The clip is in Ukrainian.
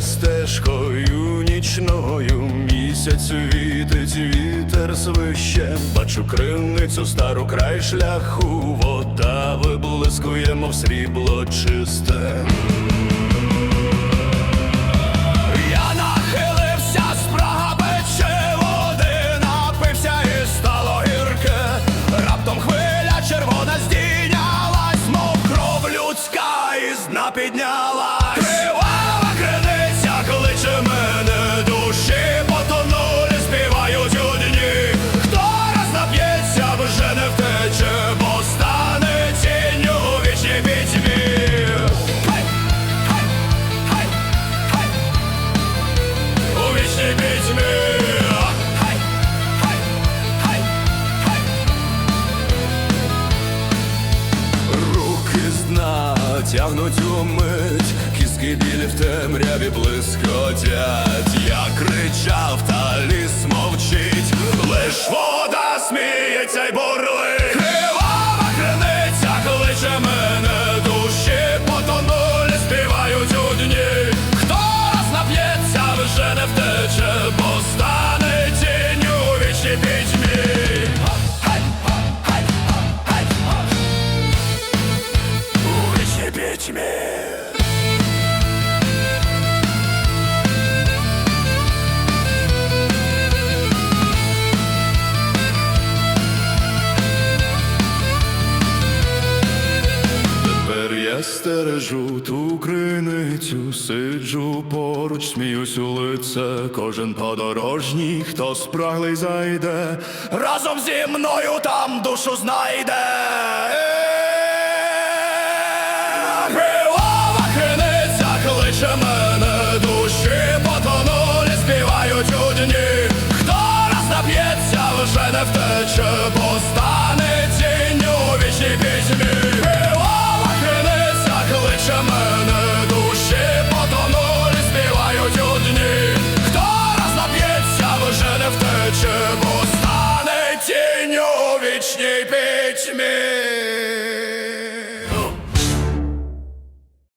Стежкою нічною, місяць світить, вітер свище, бачу криницю стару край шляху, вода виблискує, мов срібло чисте. Я нахилився, спрага пече води, напився і тягнуть у мить, кіски білі в темряві блискотять. Я кричав, та ліс мовчить, лиш вода сміється й бурлить. Тепер я стережу ту криницю, сиджу поруч, сміюсь у лице, кожен подорожній, хто спраглий зайде, разом зі мною там душу знайде. не втече, бо стане тінню вічні пітьмі. Білова криниця кличе мене, душі потонулі, співають у дні. Хто раз нап'ється, вже не втече, бо стане у вічній пітьмі.